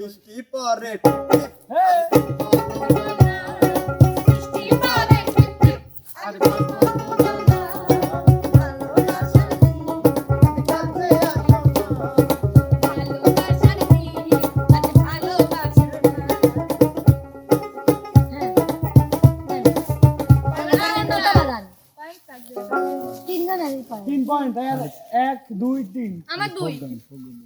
bitch keep on it. Hey. তিন জনেরই point তিন point এর এক দুই তিন। আমার দুই।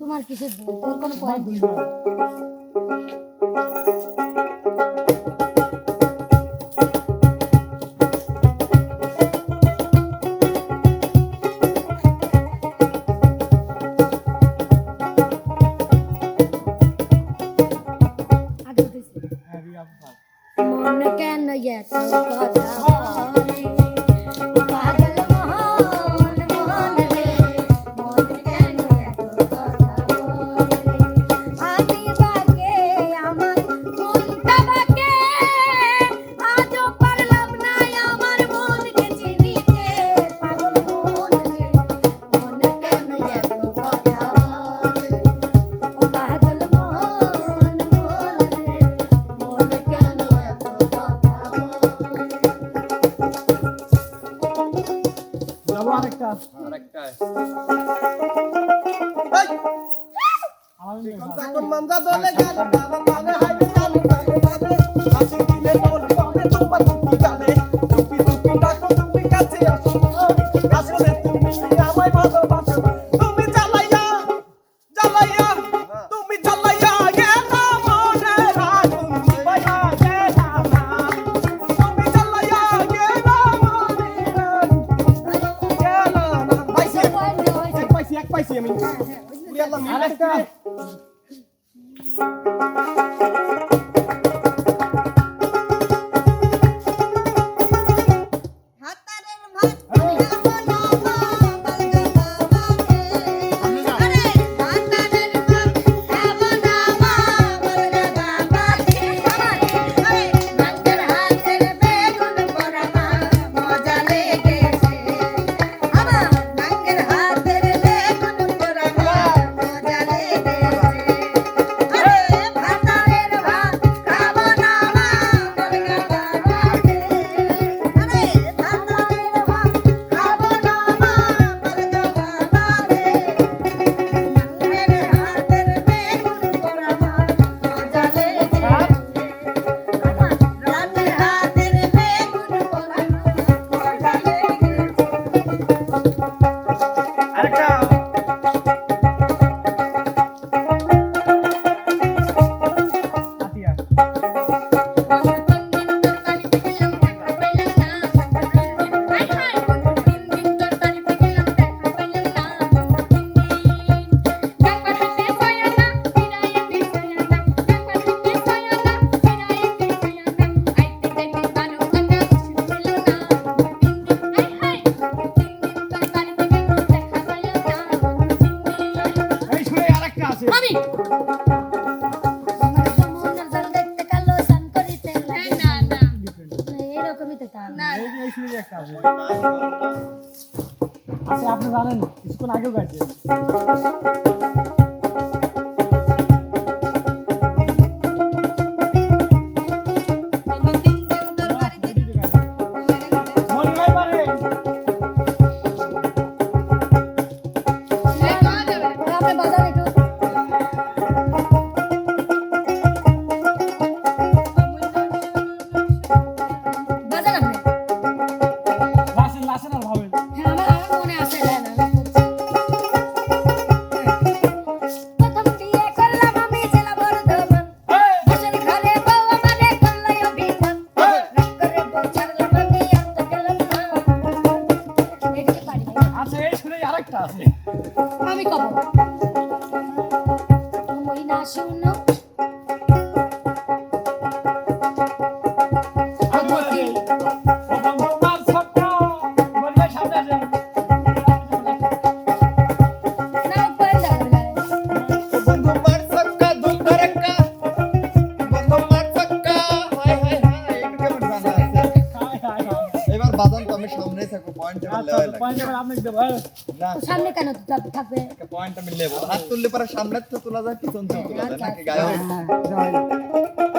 তোমার কিসের দুই? তোর কোনো পয়েন্ট দুই Yes, I'm এখন মানজা দলে গেল বাবা মানে হাই 話してます आपने नहीं इसको आगे बैठ जाए ficou bom. সামনে কেন হাত তুললে পরে সামনে তো তোলা যায় পিছন থেকে তোলা যায়। নাকি গায়ে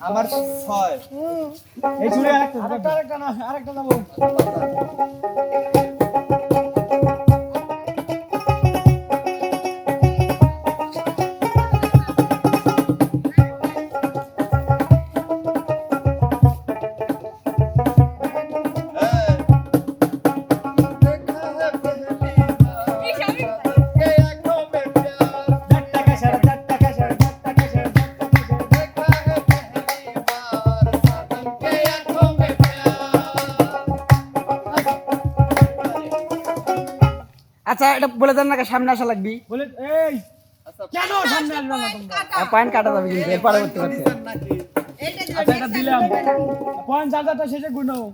আমার ছয়। এই চুড়ি আরেকটা আরেকটা আরেকটা না আরেকটা যাব আচ্ছা এটা বলে দেন না সামনে আসা লাগবি বলে এই কেন সামনে আসবে পয়েন্ট কাটা যাবে কিন্তু এরপরে করতে পারছি দিলাম পয়েন্ট যা তো শেষে গুণাও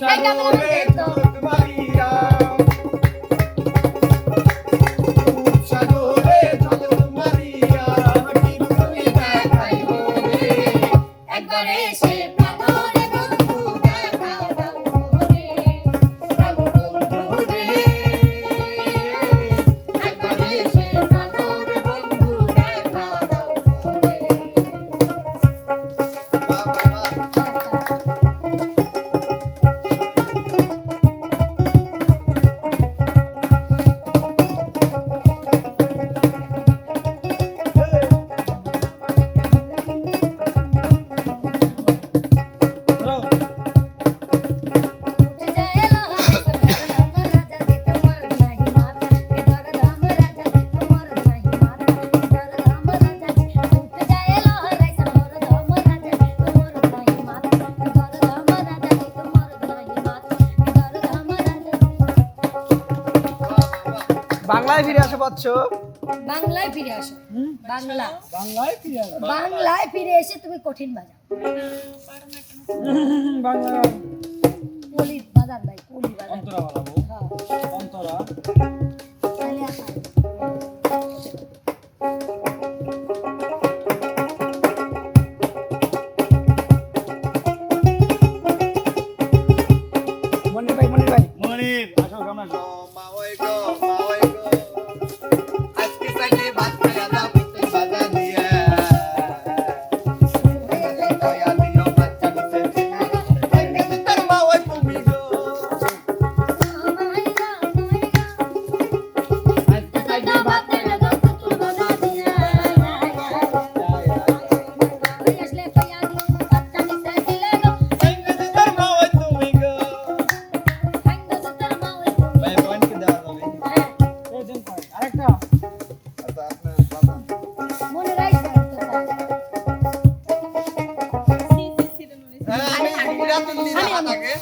Venga, me চাচ্ছ বাংলায় ফিরে আসো। বাংলা। বাংলায় ফিরে আসো। বাংলায় ফিরে এসে তুমি কঠিন বাজাও বাংলা। কলি বাজার ভাই কলি বাজার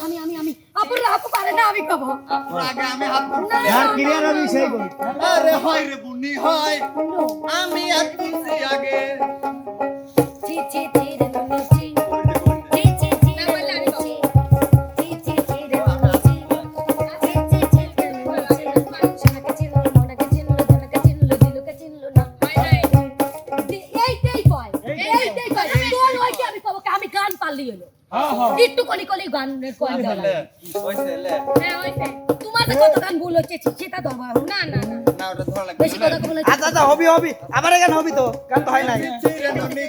আমি আমি আমি আপুর আপু পারে না আমি কব আপুর আগে আমি হাত আর ক্লিয়ার আমি সেই করি আরে হয় রে বুনি হয় আমি আর আগে ছি ছি ছি একটু কলি কলি গান কয়। হ্যাঁ, ওইটাই। তোমার যে কত গান ভুল হচ্ছে সেটা তো না না না। বেশি কথা বলে আচ্ছা আচ্ছা হবি হবি। আবার গান হবি তো গান তো হয় নাই। চিরে ননি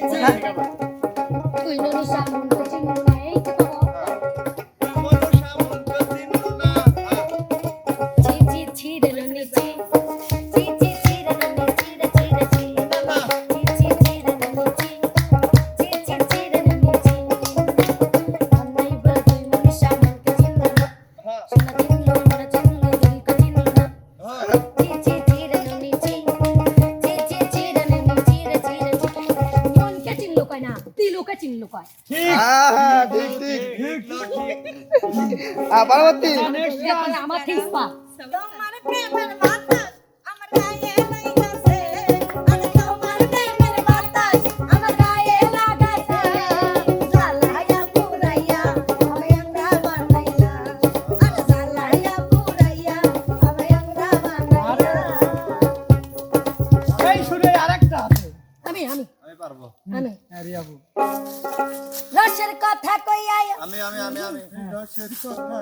পরবর্তী এরপরে আমার ঠিক পা তোমার প্রেমের বাতাস আমার গায়ে লাগাছে আরে তোমার প্রেমের বাতাস আমার গায়ে লাগাছে জ্বালায়া পুরাইয়া আমি আঙ্গা বানাইলা আরে জ্বালায়া পুরাইয়া আমি আঙ্গা বানাইলা এই শুনে আরেকটা আছে। আমি আমি। আমি পারব। আমি। হ্যাঁ রিয়াবু। রসের কথা কই আয় আমি আমি আমি আমি। রসের কথা